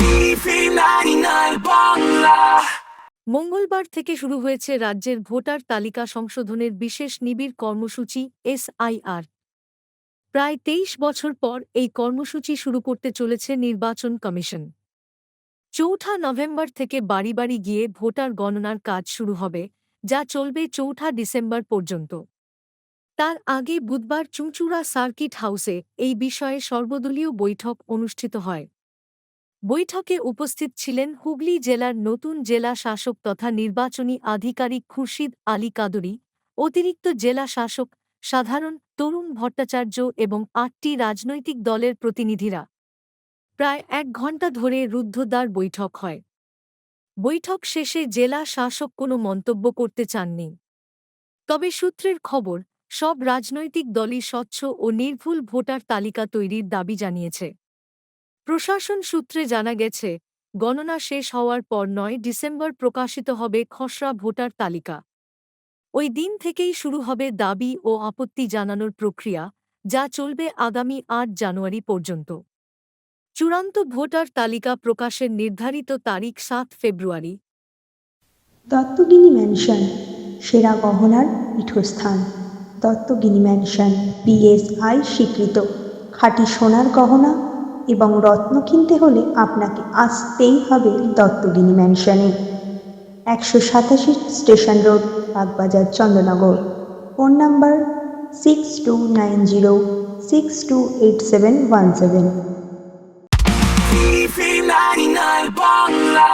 TV 99 Bangla মঙ্গলবার থেকে শুরু হয়েছে রাজ্যের ভোটার তালিকা সংশোধনের বিশেষ নিবিড় কর্মসূচি এসআইআর। প্রায় তেইশ বছর পর এই কর্মসূচি শুরু করতে চলেছে নির্বাচন কমিশন। চৌঠা নভেম্বর থেকে বাড়ি বাড়ি গিয়ে ভোটার গণনার কাজ শুরু হবে, যা চলবে চৌঠা ডিসেম্বর পর্যন্ত। তার আগে বুধবার চুঁচুড়া সার্কিট হাউসে এই বিষয়ে সর্বদলীয় বৈঠক অনুষ্ঠিত হয়। বৈঠকে উপস্থিত ছিলেন হুগলি জেলার নতুন জেলা শাসক তথা নির্বাচনী আধিকারিক খুরশিদ আলী কাদরি, অতিরিক্ত জেলা শাসক সাধারণ তরুণ ভট্টাচার্য এবং আটটি রাজনৈতিক দলের প্রতিনিধিরা। প্রায় এক ঘণ্টা ধরে রুদ্ধদ্বার বৈঠক হয়। বৈঠক শেষে জেলা শাসক কোনো মন্তব্য করতে চাননি। তবে সূত্রের খবর, সব রাজনৈতিক দলই স্বচ্ছ ও নির্ভুল ভোটার তালিকা তৈরির দাবি জানিয়েছে। প্রশাসন সূত্রে জানা গেছে, গণনা শেষ হওয়ার পর নয় ডিসেম্বর প্রকাশিত হবে খসড়া ভোটার তালিকা। ওই দিন থেকেই শুরু হবে দাবি ও আপত্তি জানানোর প্রক্রিয়া, যা চলবে আগামী আট জানুয়ারি পর্যন্ত। চূড়ান্ত ভোটার তালিকা প্রকাশের নির্ধারিত তারিখ সাত ফেব্রুয়ারি। দত্তগিনি ম্যানশন, সেরা গহনার পীঠস্থান। দত্তগিনি ম্যানশন বিএসআই স্বীকৃত। খাঁটি সোনার গহনা এবং রত্ন কিনতে হলে আপনাকে আসতেই হবে দত্তগিনি ম্যানশনে। একশো সাতাশি station road, Bagbazar, Chandranagar. Phone number six two nine zero six two eight seven one seven TV 99 Bangla